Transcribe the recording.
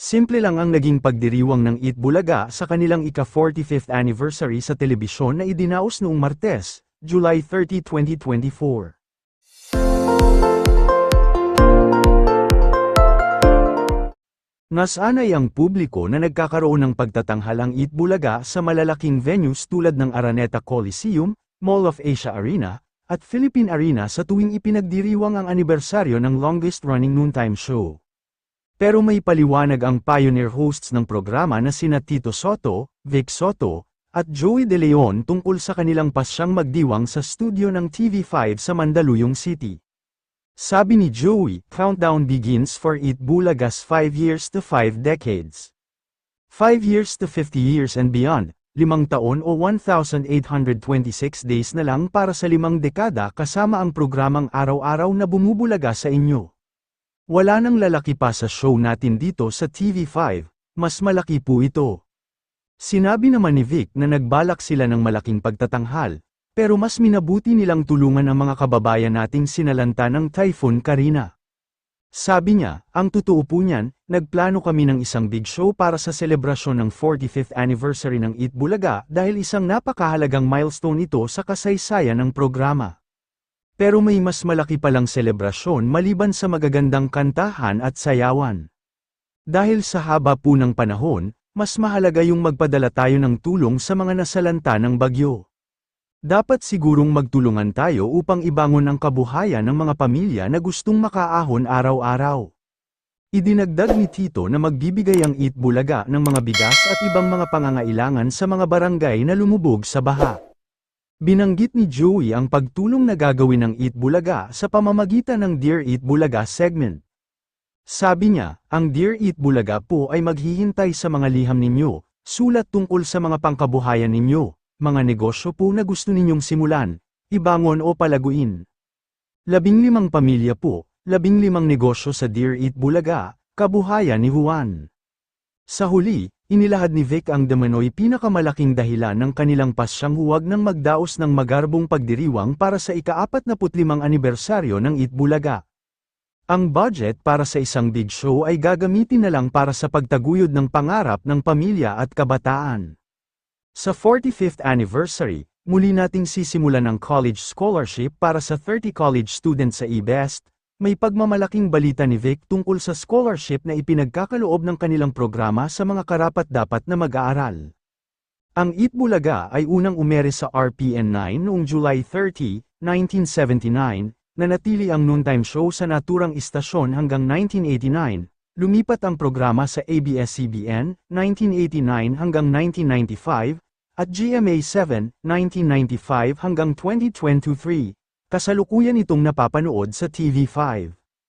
Simple lang ang naging pagdiriwang ng Eat Bulaga sa kanilang ika-45th anniversary sa telebisyon na idinaos noong Martes, July 30, 2024. Nasanay ang publiko na nagkakaroon ng pagtatanghalang Eat Bulaga sa malalaking venues tulad ng Araneta Coliseum, Mall of Asia Arena, at Philippine Arena sa tuwing ipinagdiriwang ang anibersaryo ng longest-running noontime show. Pero may paliwanag ang pioneer hosts ng programa na sina Tito Soto, Vic Soto, at Joey De Leon tungkol sa kanilang pasyang magdiwang sa studio ng TV5 sa Mandaluyong City. Sabi ni Joey, countdown begins for Eat Bulaga's 5 years to 5 decades. 5 years to 50 years and beyond, limang taon o 1,826 days na lang para sa limang dekada kasama ang programang araw-araw na bumubulaga sa inyo. Wala nang lalaki pa sa show natin dito sa TV5, mas malaki po ito. Sinabi naman ni Vic na nagbalak sila ng malaking pagtatanghal, pero mas minabuti nilang tulungan ang mga kababayan nating sinalanta ng Typhoon Karina. Sabi niya, ang totoo po niyan, nagplano kami ng isang big show para sa selebrasyon ng 45th anniversary ng Eat Bulaga dahil isang napakahalagang milestone ito sa kasaysayan ng programa. Pero may mas malaki palang selebrasyon maliban sa magagandang kantahan at sayawan. Dahil sa haba po ng panahon, mas mahalaga yung magpadala tayo ng tulong sa mga nasalanta ng bagyo. Dapat sigurong magtulungan tayo upang ibangon ang kabuhayan ng mga pamilya na gustong makaahon araw-araw. Idinagdag ni Tito na magbibigay ang Eat Bulaga ng mga bigas at ibang mga pangangailangan sa mga barangay na lumubog sa baha. Binanggit ni Joey ang pagtulong na gagawin ng Eat Bulaga sa pamamagitan ng Dear Eat Bulaga segment. Sabi niya, ang Dear Eat Bulaga po ay maghihintay sa mga liham ninyo, sulat tungkol sa mga pangkabuhayan ninyo, mga negosyo po na gusto ninyong simulan, ibangon o palaguin. Labing limang pamilya po, labing limang negosyo sa Dear Eat Bulaga, kabuhayan ni Juan. Sa huli, inilahad ni Vic ang Damanoy pinakamalaking dahilan ng kanilang pasyang huwag ng magdaos ng magarbong pagdiriwang para sa ika-45 anibersaryo ng Eat Bulaga. Ang budget para sa isang big show ay gagamitin na lang para sa pagtaguyod ng pangarap ng pamilya at kabataan. Sa 45th anniversary, muli nating sisimulan ang college scholarship para sa 30 college students sa eBest, may pagmamalaking balita ni Vic tungkol sa scholarship na ipinagkakaloob ng kanilang programa sa mga karapat-dapat na mag-aaral. Ang Eat Bulaga ay unang umere sa RPN 9 noong July 30, 1979, nanatili ang noontime show sa naturang istasyon hanggang 1989, Lumipat ang programa sa ABS-CBN, 1989 hanggang 1995, at GMA7, 1995 hanggang 2023. Kasalukuyan itong napapanood sa TV5.